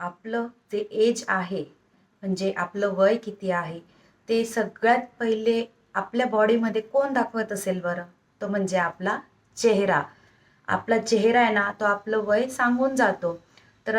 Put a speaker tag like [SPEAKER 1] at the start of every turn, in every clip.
[SPEAKER 1] आपलं जे एज आहे म्हणजे आपलं वय किती आहे ते सगळ्यात पहिले आपल्या बॉडीमध्ये कोण दाखवत असेल बरं? तो म्हणजे आपला चेहरा. आपला चेहरा आहे ना तो आपलं वय सांगून जातो. तर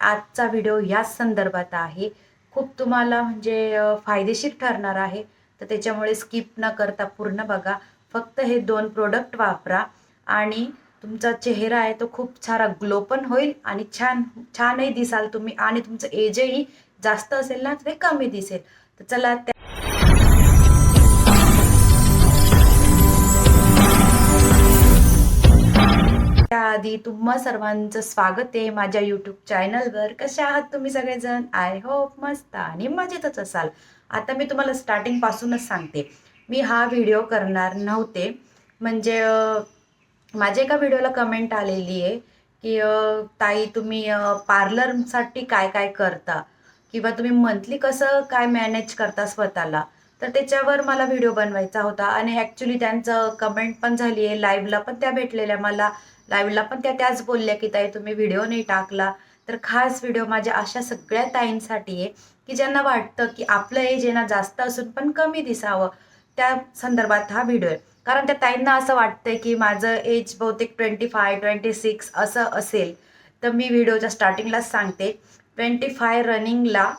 [SPEAKER 1] आजचा व्हिडिओ याच संदर्भात आहे. खूप तुम्हाला म्हणजे फायदेशीर ठरणार आहे. तर त्याच्यामुळे स्किप न करता पूर्ण बघा. फक्त हे दोन प्रोडक्ट वापरा आणि तुमचा चेहरा आहे तो खूप सारा ग्लो पण होईल आणि छान छानही दिसाल तुम्ही. आणि तुमचं एजही जास्त असेल ना ते कमी दिसेल. तर चला त्या त्याआधी तुम्हा सर्वांचं स्वागत आहे माझ्या यूट्यूब चॅनलवर कसे आहात तुम्ही सगळेजण? आय होप मस्त आणि मजेतच असाल. आता मी तुम्हाला स्टार्टिंगपासूनच सांगते. मी हा व्हिडिओ करणार नव्हते. म्हणजे माझ्या एका व्हिडिओला कमेंट आलेली आहे की ताई तुम्ही पार्लरसाठी काय काय करता? किंवा तुम्ही मंथली कसं काय मॅनेज करता स्वतःला? तर त्याच्यावर मला व्हिडिओ बनवायचा होता आणि ॲक्च्युली त्यांचं कमेंट पण झाली आहे. लाईव्हला पण त्या भेटलेल्या मला. लाईव्हला पण त्या त्याच बोलल्या की ताई तुम्ही व्हिडिओ नाही टाकला. तर खास व्हिडिओ माझ्या अशा सगळ्या ताईंसाठी आहे की ज्यांना वाटतं की आपलं एज आहे ना जास्त असून पण कमी दिसावं. त्या संदर्भात हा व्हिडिओ आहे. कारण त्या ताईंना असं वाटतंय की माझं एज बहुतेक ट्वेंटी फाय ट्वेंटी सिक्स असं असेल तर मी व्हिडिओच्या स्टार्टिंगलाच सांगते. ट्वेंटी फाय रनिंगला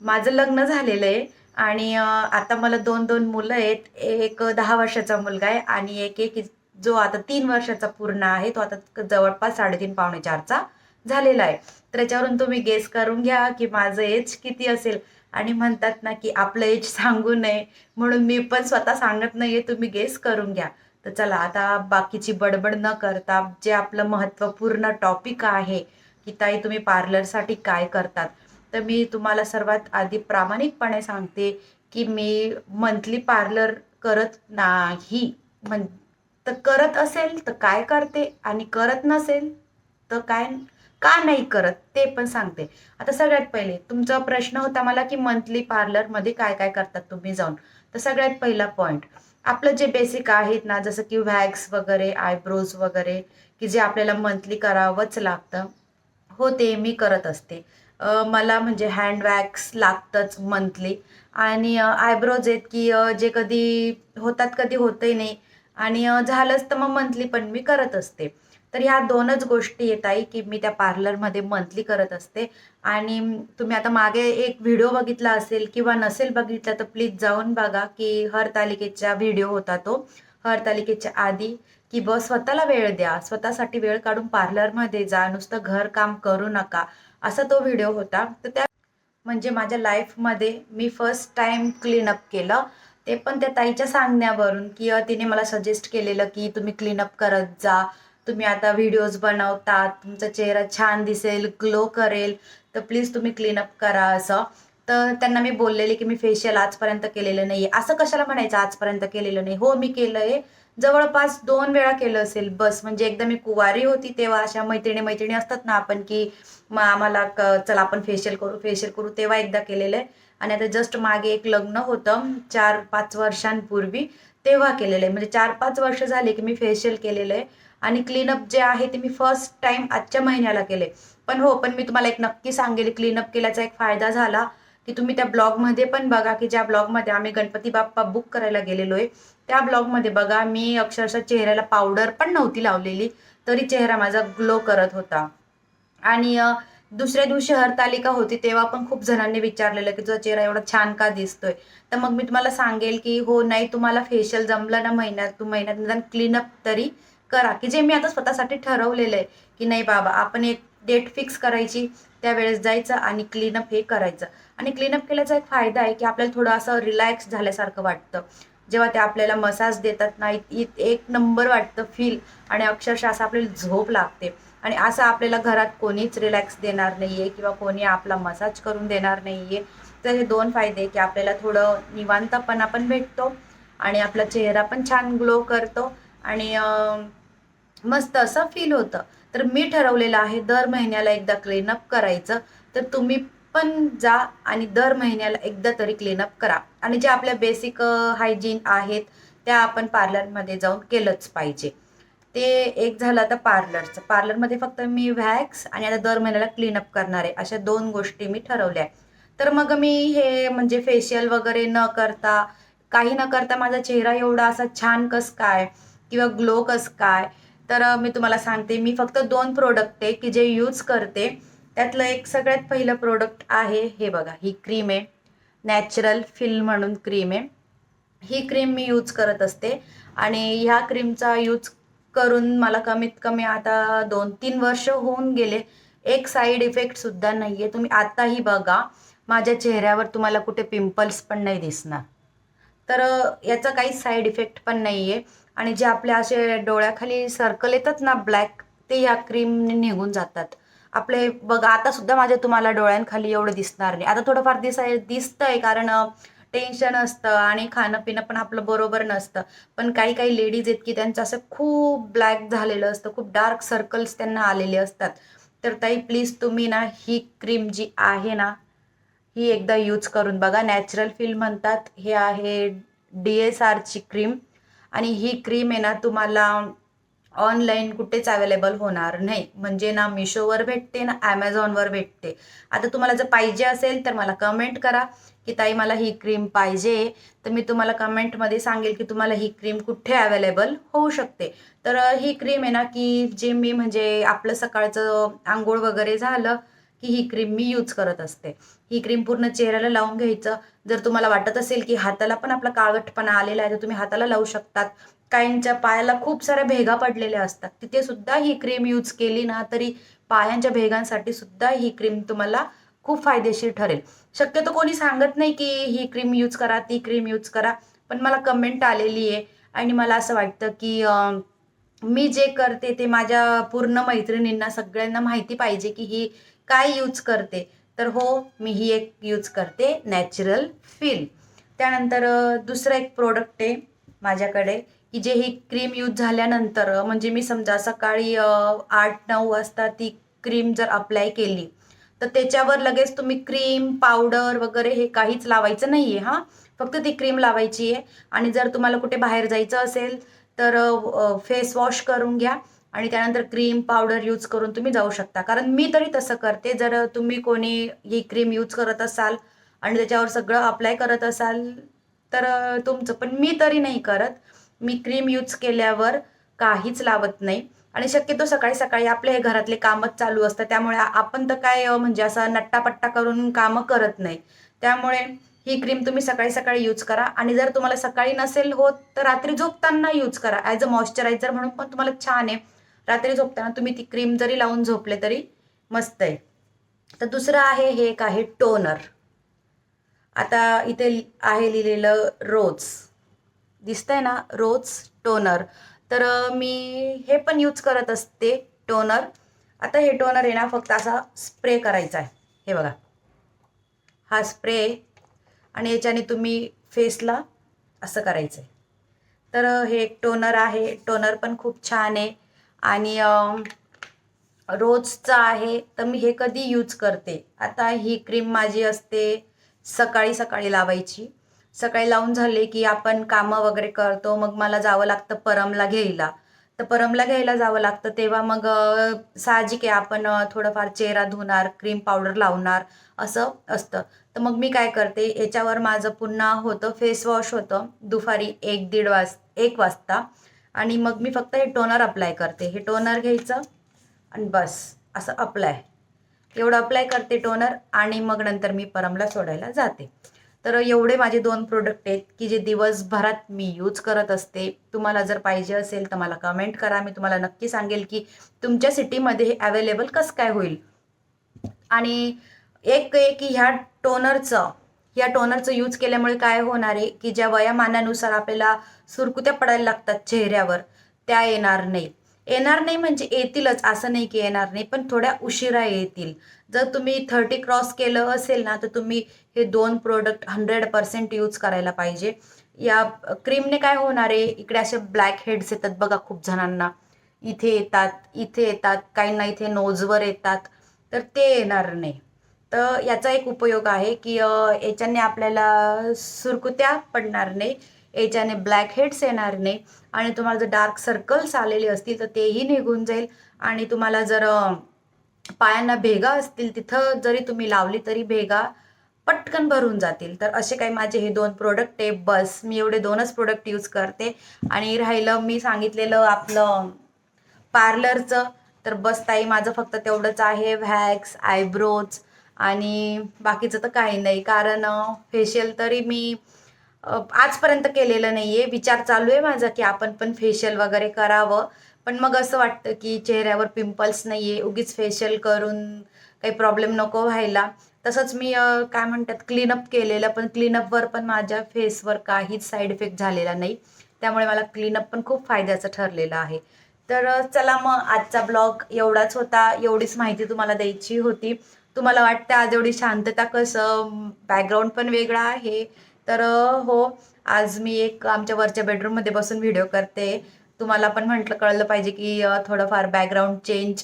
[SPEAKER 1] माझं लग्न झालेलं आहे आणि आता मला दोन दोन मुलं आहेत. एक दहा वर्षाचा मुलगा आहे आणि एक एक जो आता तीन वर्षाचा पूर्ण आहे तो आता जवळपास साडेतीन पावणे चारचा झालेला आहे. तर त्याच्यावरून तुम्ही गेस करून घ्या की माझं एज किती असेल. आणि म्हणतात ना की आपलं एज सांगू नये. म्हणून मी पण स्वतः सांगत नाहीये तुम्ही गेस करून घ्या. तर चला आता बाकीची बडबड न करता जे आपलं महत्त्वपूर्ण टॉपिक आहे की ताई तुम्ही पार्लरसाठी काय करतात? तर मी तुम्हाला सर्वात आधी प्रामाणिकपणे सांगते की मी मंथली पार्लर करत नाही. म्हण तर करत असेल तर काय करते आणि करत नसेल तर काय का नाही करत ते पण सांगते. आता सगळ्यात पहिले तुमचा प्रश्न होता मला की मंथली पार्लरमध्ये काय काय करतात तुम्ही जाऊन? तर सगळ्यात पहिला पॉईंट आपलं जे बेसिक आहेत ना जसं की वॅक्स वगैरे आयब्रोज वगैरे की जे आपल्याला मंथली करावंच लागतं हो ते मी करत असते. मला म्हणजे हँड वॅक्स लागतंच मंथली आणि आयब्रोज आहेत की जे कधी होतात कधी होतही नाही. आणि झालंच तर मग मंथली पण मी करत असते. तर ह्या दोनच गोष्टी येत आहे की मी त्या पार्लरमध्ये मंथली करत असते. आणि तुम्ही आता मागे एक व्हिडिओ बघितला असेल किंवा नसेल बघितला तर प्लीज जाऊन बघा की हरतालिकेचा व्हिडिओ होता तो. हरतालिकेच्या आधी की बस स्वतःला वेळ द्या. स्वतःसाठी वेळ काढून पार्लरमध्ये जा. नुसतं घरकाम करू नका. असा तो व्हिडिओ होता. तर त्या म्हणजे माझ्या लाईफमध्ये मी फर्स्ट टाइम क्लीनअप केलं. ते पण त्या ताईच्या सांगण्यावरून की तिने मला सजेस्ट केलेलं की तुम्ही क्लीनअप करत जा. तुम्ही आता व्हिडिओज बनवतात तुमचा चेहरा छान दिसेल ग्लो करेल तर प्लीज तुम्ही क्लीनअप करा असं. तर त्यांना मी बोललेले की मी फेशियल आजपर्यंत केलेलं नाही असं कशाला म्हणायचं आजपर्यंत केलेलं नाही? हो मी केलं आहे जवळपास दोन वेळा केलं असेल बस. म्हणजे एकदा मी कुवारी होती तेव्हा अशा मैत्रिणी मैत्रिणी असतात ना आपण की मग आम्हाला क चला आपण फेशियल करू फेशियल करू तेव्हा एकदा केलेलं आहे. आणि आता जस्ट मागे एक लग्न होतं चार पाच वर्षांपूर्वी तेव्हा केलेलं आहे. म्हणजे चार पाच वर्ष झाले की मी फेशियल केलेलं आहे. आणि क्लीनअप जे आहे ते मी फर्स्ट टाइम आजच्या महिन्याला केले. पण हो पण मी तुम्हाला एक नक्की सांगेल क्लीनअप केल्याचा एक फायदा झाला की तुम्ही त्या ब्लॉगमध्ये पण बघा की ज्या ब्लॉगमध्ये आम्ही गणपती बाप्पा बुक करायला गेलेलो आहे त्या ब्लॉगमध्ये बघा मी अक्षरशः चेहऱ्याला पावडर पण नव्हती लावलेली तरी चेहरा माझा ग्लो करत होता. आणि दुसऱ्या दिवशी हरतालिका होती तेव्हा पण खूप जणांनी विचारलेलं की तुझा चेहरा एवढा छान का दिसतोय? तर मग मी तुम्हाला सांगेल की हो नाही तुम्हाला फेशियल जमलं ना महिन्यात तू महिन्यात निदान क्लीनअप तरी करा की जे मी आता स्वतःसाठी ठरवलेलं आहे की नाही बाबा आपण एक डेट फिक्स करायची त्यावेळेस जायचं आणि क्लीनअप हे करायचं. आणि क्लीनअप केल्याचा एक फायदा आहे की आपल्याला थोडं असं रिलॅक्स झाल्यासारखं वाटतं. जेव्हा ते आपल्याला मसाज देतात नाही एक नंबर वाटतं फील आणि अक्षरशः असं आपल्याला झोप लागते. आणि असं आपल्याला घरात कोणीच रिलॅक्स देणार नाही आहे किंवा कोणी आपला मसाज करून देणार नाही आहे तर हे दोन फायदे की आपल्याला थोडं निवांतपणा पण भेटतो आणि आपला चेहरा पण छान ग्लो करतो. आणि मस्त असं फील होतं. तर मी ठरवलेलं आहे दर महिन्याला एकदा क्लीनअप करायचं. तर तुम्ही पण जा आणि दर महिन्याला एकदा तरी क्लीनअप करा. आणि जे आपल्या बेसिक हायजीन आहेत त्या आपण पार्लरमध्ये जाऊन केलंच पाहिजे. ते एक झालं आता पार्लरचं पार्लरमध्ये फक्त मी व्हॅक्स आणि आता दर महिन्याला क्लीनअप करणार आहे. अशा दोन गोष्टी मी ठरवल्या तर मग मी हे म्हणजे फेशियल वगैरे न करता काही न करता माझा चेहरा एवढा असा छान कस काय? किंवा ग्लो कस काय? तर मी तुम्हाला सांगते मी फक्त दोन प्रोडक्ट आहे की जे यूज करते त्यातलं एक सगळ्यात पहिलं प्रोडक्ट आहे हे बघा ही क्रीम आहे. नॅचरल फिल म्हणून क्रीम आहे. ही क्रीम मी यूज करत असते आणि ह्या क्रीमचा यूज करून मला कमीत कमी आता दोन तीन वर्ष होऊन गेले. एक साईड इफेक्टसुद्धा नाही आहे तुम्ही आत्ताही बघा माझ्या चेहऱ्यावर तुम्हाला कुठे पिंपल्स पण नाही दिसणार. तर याचा काही साईड इफेक्ट पण नाही आहे आणि जे आपल्या असे डोळ्याखाली सर्कल येतात ना ब्लॅक ते या क्रीमने निघून जातात. आपले बघा आता सुद्धा माझ्या तुम्हाला डोळ्यांखाली एवढं दिसणार नाही. आता थोडंफार दिसाय दिसतंय कारण टेन्शन असतं आणि खाणं पिणं पण आपलं बरोबर नसतं. पण काही काही लेडीज आहेत की त्यांचं असं खूप ब्लॅक झालेलं असतं खूप डार्क सर्कल्स त्यांना आलेले असतात. तर ताई प्लीज तुम्ही ना ही क्रीम जी आहे ना ही एकदा यूज करून बघा. नॅचरल फील म्हणतात. हे आहे डी एस आरची क्रीम. आणि ही क्रीम आहे ना तुम्हाला ऑनलाईन कुठेच अवेलेबल होणार नाही. म्हणजे ना मिशोवर भेटते ना ॲमेझॉनवर भेटते. आता तुम्हाला जर पाहिजे असेल तर मला कमेंट करा की ताई मला ही क्रीम पाहिजे. तर मी तुम्हाला कमेंटमध्ये सांगेल की तुम्हाला ही क्रीम कुठे अवेलेबल होऊ शकते? तर ही क्रीम आहे ना की जे मी म्हणजे आपलं सकाळचं आंघोळ वगैरे झालं की ही क्रीम मी यूज करत असते. ही क्रीम पूर्ण चेहऱ्याला लावून घ्यायचं. जर तुम्हाला वाटत असेल की हाताला पण आपला काळवटपणा आलेला आहे तर तुम्ही हाताला लावू शकतात. काहींच्या पायाला खूप साऱ्या भेगा पडलेल्या असतात. तिथे सुद्धा ही क्रीम यूज केली ना तरी पायांच्या भेगांसाठी सुद्धा ही क्रीम तुम्हाला खूप फायदेशीर ठरेल. शक्यतो कोणी सांगत नाही की ही क्रीम यूज करा ती क्रीम यूज करा पण मला कमेंट आलेली आहे. आणि मला असं वाटतं की मी जे करते ते माझ्या पूर्ण मैत्रिणींना सगळ्यांना माहिती पाहिजे की ही काय यूज करते. तर हो मी ही एक यूज करते नॅचरल फील त्यानंतर दुसरं एक प्रोडक्ट आहे माझ्याकडे की जे ही क्रीम यूज झाल्यानंतर म्हणजे मी समजा सकाळी आठ नऊ वाजता ती क्रीम जर अप्लाय केली तर त्याच्यावर लगेच तुम्ही क्रीम पावडर वगैरे हे काहीच लावायचं नाही आहे हां. फक्त ती क्रीम लावायची आहे. आणि जर तुम्हाला कुठे बाहेर जायचं असेल तर फेस वॉश करून घ्या आणि त्यानंतर क्रीम पावडर यूज करून तुम्ही जाऊ शकता. कारण मी तरी तसं करते. जर तुम्ही कोणी ही क्रीम यूज करत असाल आणि त्याच्यावर सगळं अप्लाय करत असाल तर तुमचं पण मी तरी नाही करत. मी क्रीम यूज केल्यावर काहीच लावत नाही. आणि शक्यतो सकाळी सकाळी आपले हे घरातले कामच चालू असतात. त्यामुळे आपण तर काय म्हणजे असं नट्टापट्टा करून कामं करत नाही. त्यामुळे ही क्रीम तुम्ही सकाळी सकाळी यूज करा. आणि जर तुम्हाला सकाळी नसेल होत तर रात्री झोपताना यूज करा. ॲज अ मॉइश्चरायझर म्हणून पण तुम्हाला छान आहे. रात्री झोपताना तुम्ही ती क्रीम जरी लावून झोपले तरी मस्त आहे. तर दुसरं आहे हे एक आहे टोनर आता इथे लि- आहे लिहिलेलं रोज दिसतंय ना? रोज टोनर तर मी हे पण यूज करत असते टोनर आता हे टोनर आहे ना फक्त असा स्प्रे करायचा आहे. हे बघा. हा स्प्रे आणि याच्याने तुम्ही फेसला असं करायचं आहे तर हे एक टोनर आहे. टोनर पण खूप छान आहे. आणि रोजचं आहे. तर मी हे कधी यूज करते. आता ही क्रीम माझी असते सकाळी सकाळी लावायची. सकाळी लावून झाले की आपण कामं वगैरे करतो. मग मला जावं लागतं परमला घ्यायला. तर परमला घ्यायला जावं लागतं. तेव्हा मग साहजिक आहे आपण थोडंफार चेहरा धुणार क्रीम पावडर लावणार असं असतं. तर मग मी काय करते याच्यावर माझं पुन्हा होतं फेस वॉश होतं दुपारी एक दीड वाज एक वाजता. आणि मग मी फक्त हे टोनर अप्लाय करते. हे टोनर घ्यायचं आणि बस असं अप्लाय एवढं अप्लाय करते टोनर आणि मग नंतर मी परमला सोडायला जाते. तर एवढे माझे दोन प्रोडक्ट आहेत की जे दिवसभरात मी यूज करत असते. तुम्हाला जर पाहिजे असेल तर मला कमेंट करा. मी तुम्हाला नक्की सांगेल की तुमच्या सिटीमध्ये हे अवेलेबल कसं काय होईल. आणि एक आहे की ह्या टोनरचं ह्या टोनरचं यूज केल्यामुळे काय होणार आहे की ज्या वयामानानुसार आपल्याला सुरकुत्या पडायला लागतात चेहऱ्यावर त्या येणार नाही येणार नाही म्हणजे येतीलच असं नाही की येणार नाही पण थोड्या उशिरा येतील. जर तुम्ही थर्टी क्रॉस केलं असेल ना तर तुम्ही हे दोन प्रोडक्ट हंड्रेड पर्सेंट यूज करायला पाहिजे. या क्रीमने काय होणार आहे इकडे असे ब्लॅक हेड्स येतात बघा खूप जणांना. इथे येतात इथे येतात काहींना इथे नोजवर येतात तर ते येणार नाही. तर याचा एक उपयोग आहे की याच्याने आपल्याला सुरकुत्या पडणार नाही. याच्याने ब्लॅक हेड्स येणार नाही. आणि तुम्हाला जर डार्क सर्कल्स आलेले असतील तर तेही निघून जाईल. आणि तुम्हाला जर पायांना भेगा असतील तिथं जरी तुम्ही लावली तरी भेगा पटकन भरून जातील. तर असे काही माझे हे दोन प्रोडक्ट आहे. बस मी एवढे दोनच प्रोडक्ट यूज करते. आणि राहिलं मी सांगितलेलं आपलं पार्लरचं तर बस ताई माझं फक्त तेवढंच आहे. व्हॅक्स आयब्रोज आणि बाकीचं तर काही नाही. कारण फेशियल तरी मी आजपर्यंत केलेलं नाही आहे विचार चालू आहे माझा की आपण पण फेशियल वगैरे करावं. पण मग असं वाटतं की चेहऱ्यावर पिंपल्स नाही आहे उगीच फेशियल करून काही प्रॉब्लेम नको व्हायला. तसंच मी काय म्हणतात क्लीनअप केलेलं पण क्लीनअपवर पण माझ्या फेसवर काहीच साईड इफेक्ट झालेला नाही. त्यामुळे मला क्लीनअप पण खूप फायद्याचं ठरलेलं आहे. तर चला मग आजचा ब्लॉग एवढाच होता. एवढीच माहिती तुम्हाला द्यायची होती. तुम्हाला वाटतं आज एवढी शांतता कसं? बॅकग्राऊंड पण वेगळा आहे. तर हो आज मी एक आमच्या वरच्या बेडरूममध्ये बसून व्हिडिओ करते. तुम्हाला पण म्हटलं कळलं पाहिजे की थोडंफार बॅकग्राऊंड चेंज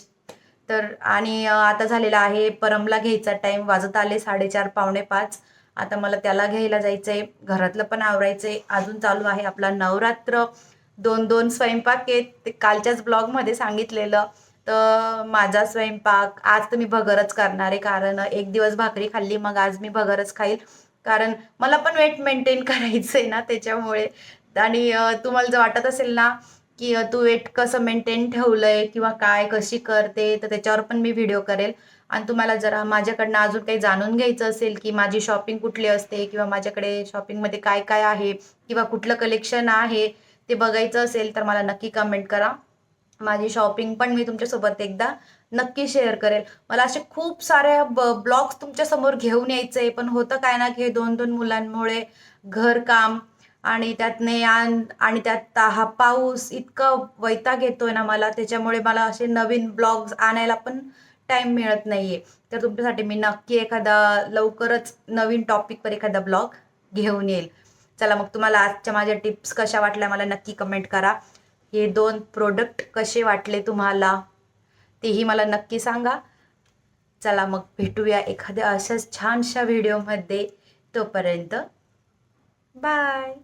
[SPEAKER 1] तर आणि आता झालेला आहे परमला घ्यायचा टाईम वाजत आले साडेचार पावणे पाच. आता मला त्याला घ्यायला जायचं आहे घरातलं पण आवरायचं आहे अजून चालू आहे आपला नवरात्र. दोन दोन स्वयंपाक आहेत. ते कालच्याच ब्लॉगमध्ये सांगितलेलं. तर माझा स्वयंपाक. आज तर मी भगरच करणार आहे. कारण एक दिवस भाकरी खाल्ली मग आज मी भगरच खाईल. कारण मला पण वेट मेंटेन करायचं आहे ना त्याच्यामुळे. आणि तुम्हाला जर वाटत असेल ना की तू वेट कसं मेंटेन ठेवलंय किंवा काय कशी करते तर त्याच्यावर पण मी व्हिडिओ करेल. आणि तुम्हाला जरा माझ्याकडनं अजून काही जाणून घ्यायचं असेल की माझी शॉपिंग कुठली असते किंवा माझ्याकडे शॉपिंगमध्ये काय काय आहे किंवा कुठलं कलेक्शन आहे ते बघायचं असेल तर मला नक्की कमेंट करा. माझी शॉपिंग पण मी तुमच्यासोबत एकदा नक्की शेअर करेल. मला असे खूप साऱ्या ब ब्लॉग्स तुमच्यासमोर घेऊन यायचं आहे पण होतं काय ना की हे दोन दोन मुलांमुळे घरकाम आणि त्यात आण आणि त्यात हा पाऊस इतकं वैताग येतोय ना मला त्याच्यामुळे मला असे नवीन ब्लॉग्स आणायला पण टाईम मिळत नाही आहे तर तुमच्यासाठी मी नक्की एखादा लवकरच नवीन टॉपिकवर एखादा ब्लॉग घेऊन येईल. चला मग तुम्हाला आजच्या माझ्या टिप्स कशा वाटल्या मला नक्की कमेंट करा. हे दोन प्रोडक्ट कसे वाटले तुम्हाला? तेही मला नक्की सांगा. चला मग भेटूया एखाद्या अशाच छानशा व्हिडिओमध्ये तोपर्यंत बाय